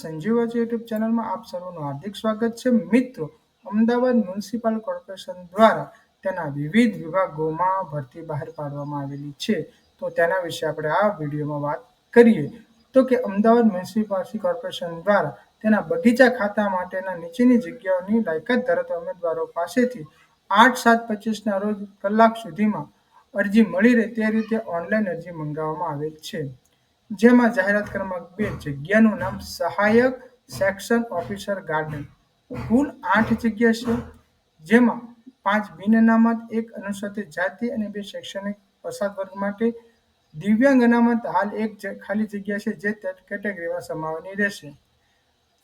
Sanjeev YouTube ચેનલમાં આપ સર્વનું હાર્દિક સ્વાગત છે. મિત્રો, અમદાવાદ મ્યુનિસિપલ કોર્પોરેશન દ્વારા તેના વિવિધ વિભાગોમાં ભરતી બહાર પાડવામાં આવેલી છે. તો તેના વિશે આપણે આ વિડીયોમાં વાત કરીએ. તો કે અમદાવાદ મ્યુનિસિપાલિટી કોર્પોરેશન દ્વારા તેના બગીચા ખાતા માટેના નીચેની જગ્યાઓની લાયકાત ધરાવતા ઉમેદવારો પાસેથી આઠ સાત પચીસના રોજ કલાક સુધીમાં અરજી મળી રહે તે રીતે ઓનલાઈન અરજી મંગાવવામાં આવેલ છે. જેમાં જાહેરાત ક્રમાંક બે, જગ્યાનું નામ સહાયક સેક્શન ઓફિસર ગાર્ડન. કુલ આઠ જગ્યા છે, જેમાં પાંચ બિન અનામત, એક અનુસૂચિત જાતિ અને બે શૈક્ષણિક પસાર વર્ગ માટે દિવ્યાંગ અનામત. હાલ એક ખાલી જગ્યા છે, જે કેટેગરીમાં સમાવવાની રહેશે.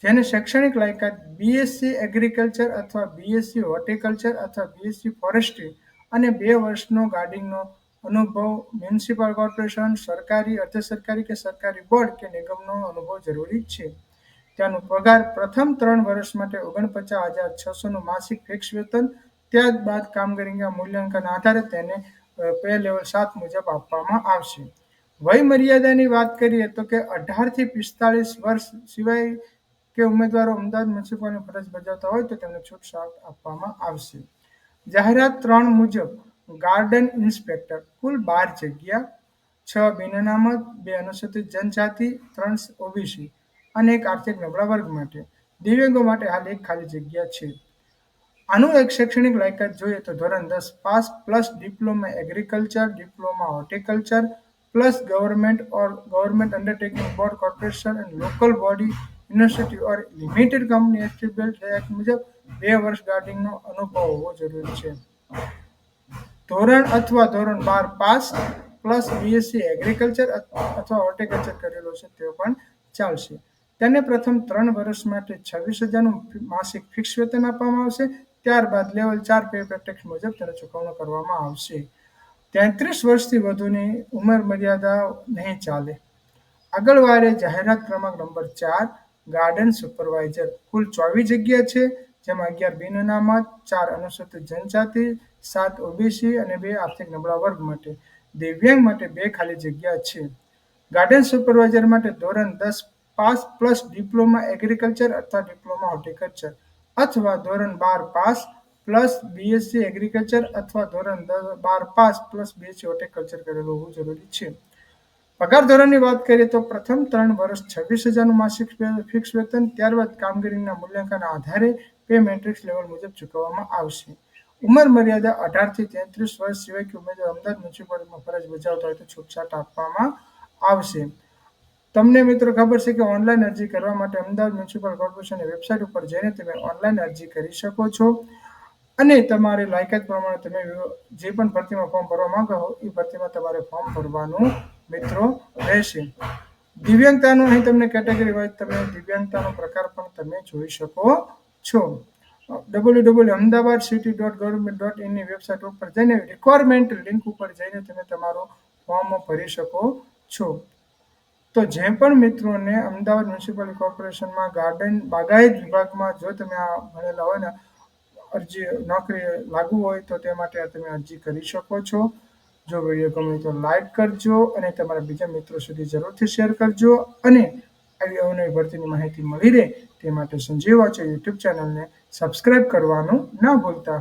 જેને શૈક્ષણિક લાયકાત બીએસસી એગ્રીકલ્ચર અથવા બીએસસી હોર્ટિકલ્ચર અથવા બીએસસી ફોરેસ્ટ્રી અને બે વર્ષનો ગાર્ડિંગનો અનુભવ મ્યુનિસિપલ કોર્પોરેશન, સરકારી અર્ધ સરકારી કે સરકારી બોર્ડ કે નિગમનો અનુભવ જરૂરી છે. ત્યાંનો પગાર પ્રથમ ત્રણ વર્ષ માટે ઓગણપચાસ હજાર છસોનું માસિક ફિક્સ વેતન ત્યારબાદ કામગીરીના મૂલ્યાંકન આધારે તેને પે લેવલ સાત મુજબ આપવામાં આવશે. વય મર્યાદાની વાત કરીએ તો કે અઢારથી પિસ્તાળીસ વર્ષ સિવાય કે ઉમેદવારો અમદાવાદ મ્યુનિસિપાલની ફરજ બજાવતા હોય તો તેમને છૂટછાટ આપવામાં આવશે. જાહેરાત ત્રણ મુજબ ગાર્ડન ઇન્સ્પેક્ટર કુલ બાર જગ્યા, છ બિનનામત, બે અનુસૂચિત જનજાતિ, ત્રણ ઓબીસી અને એક આર્થિક નબળા વર્ગ માટે. દિવ્યાંગો માટે હાલ એક ખાલી જગ્યા છે. આનું એક શૈક્ષણિક લાયકાત જોઈએ તો ધોરણ દસ pass plus diploma agriculture, diploma horticulture plus government or government undertaking board corporation and local body university or limited company act મુજબ બે વર્ષ ગાર્ડિંગનો અનુભવ હોવો જરૂરી છે. ધોરણ અથવા ધોરણ બાર પાસ પ્લસ બીએસસી એગ્રીકલ્ચર અથવા હોર્ટિકલ્ચર કરેલો છે તે પણ ચાલશે. તેને પ્રથમ ત્રણ વર્ષ માટે છવ્વીસ હજારનું માસિક ફિક્સ વેતન આપવામાં આવશે. ત્યારબાદ લેવલ ચાર પે પેટેક્સ મુજબ તેને ચૂકવણું કરવામાં આવશે. તેત્રીસ વર્ષથી વધુની ઉંમર મર્યાદા નહીં ચાલે. આગળ વારે જાહેરાત ક્રમાંક નંબર ચાર ગાર્ડન સુપરવાઇઝર કુલ ચોવીસ જગ્યા છે. જેમાં અગિયાર બિન અનામત ચાર અનુસૂચિત જનજાતિ, સાત ઓબીસી અને બે આર્થિક નબળા વર્ગ માટે. દિવ્યાંગ માટે બે ખાલી જગ્યા છે. ગાર્ડન સુપરવાઇઝર માટે ધોરણ દસ પાસ પ્લસ ડિપ્લોમા એગ્રીકલ્ચર અથવા ડિપ્લોમા હોર્ટિકલ્ચર અથવા ધોરણ બાર પાસ પ્લસ બીએસસી એગ્રીકલ્ચર અથવા ધોરણ બાર પાસ પ્લસ બીએસસી હોર્ટિકલ્ચર કરેલું હોવું જરૂરી છે. પગાર ધોરણની વાત કરીએ તો પ્રથમ ત્રણ વર્ષ છવ્વીસ હજારનું માસિક ફિક્સ વેતન, ત્યારબાદ કામગીરીના મૂલ્યાંકન આધારે પે મેટ્રિક્સ લેવલ મુજબ ચૂકવવામાં આવશે. ઉંમર મર્યાદા અઢારથી તેત્રીસ વર્ષ સિવાય કે ઉમેદવાર અમદાવાદ મ્યુનિસિપાલિટીમાં ફરજ બજાવતા હોય તો છૂટછાટ આપવામાં આવશે. તમને મિત્રો ખબર છે કે ઓનલાઈન અરજી કરવા માટે અમદાવાદ મ્યુનિસિપલ કોર્પોરેશનની વેબસાઇટ ઉપર જઈને તમે ઓનલાઈન અરજી કરી શકો છો. અને તમારે લાયકાત પ્રમાણે તમે જે પણ ભરતીમાં ફોર્મ ભરવા માંગો હો એ ભરતીમાં તમારે ફોર્મ ભરવાનું મિત્રો રહેશે દિવ્યાંગતાનું અહીં તમને કેટેગરી વાઇઝ તમે દિવ્યાંગતાનો પ્રકાર પણ તમે જોઈ શકો છો. W W Ahmedabad city dot government dot ઇનની website ઉપર જઈને રિક્વાયરમેન્ટ લિંક ઉપર જઈને તમે તમારો ફોર્મ ભરી શકો છો. તો જે પણ મિત્રોને અમદાવાદ મ્યુનિસિપલ કોર્પોરેશનમાં ગાર્ડન બાગાયત વિભાગમાં જો તમે આ ભણેલા હોય ને, અરજી નોકરી લાગુ હોય તો તે માટે તમે અરજી કરી શકો છો. જો વીડિયો ગમે તો લાઈક કરજો અને તમારા બીજા મિત્રો સુધી જરૂરથી શેર કરજો અને આવી અવનવી ભરતીની માહિતી મળી રહે તે માટે સંજીવ વાચો યુટ્યુબ ચેનલને સબસ્ક્રાઈબ કરવાનું ના ભૂલતા.